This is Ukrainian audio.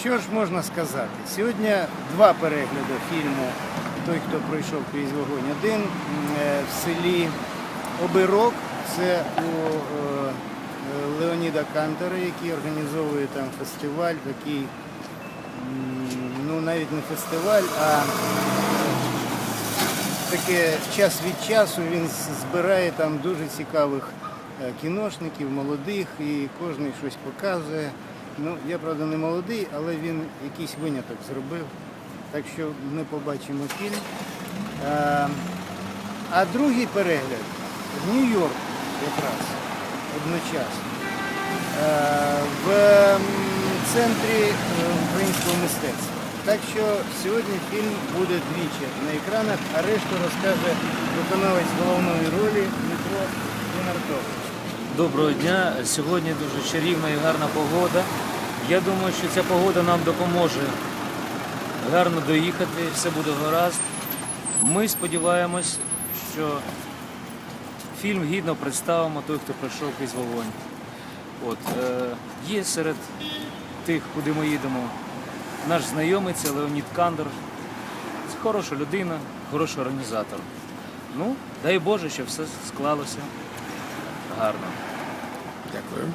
Що ж можна сказати? Сьогодні два перегляди фільму Той, хто пройшов крізь вогонь. Один е, в селі Обирок, це у е, Леоніда Кантера, який організовує там фестиваль, такий, ну навіть не фестиваль, а таке час від часу він збирає там дуже цікавих е, кіношників, молодих, і кожен щось показує. Ну, я правда не молодий, але він якийсь виняток зробив. Так що ми побачимо фільм. Е, А другий перегляд в Нью-Йорку якраз одночасно. Е, В центрі е, українського мистецтва. Так що сьогодні фільм буде двічі на екранах, а решту розкаже виконавець головної ролі Дмитро Лінартович. Доброго дня. Сьогодні дуже чарівна і гарна погода. Я думаю, що ця погода нам допоможе гарно доїхати, все буде гаразд. Ми сподіваємось, що фільм гідно представимо той, хто пройшов крізь вогонь. От, е, є серед тих, куди ми їдемо, наш знайомий, Леонід Кандер. Це хороша людина, хороший організатор. Ну, дай Боже, щоб все склалося гарно. Дякую.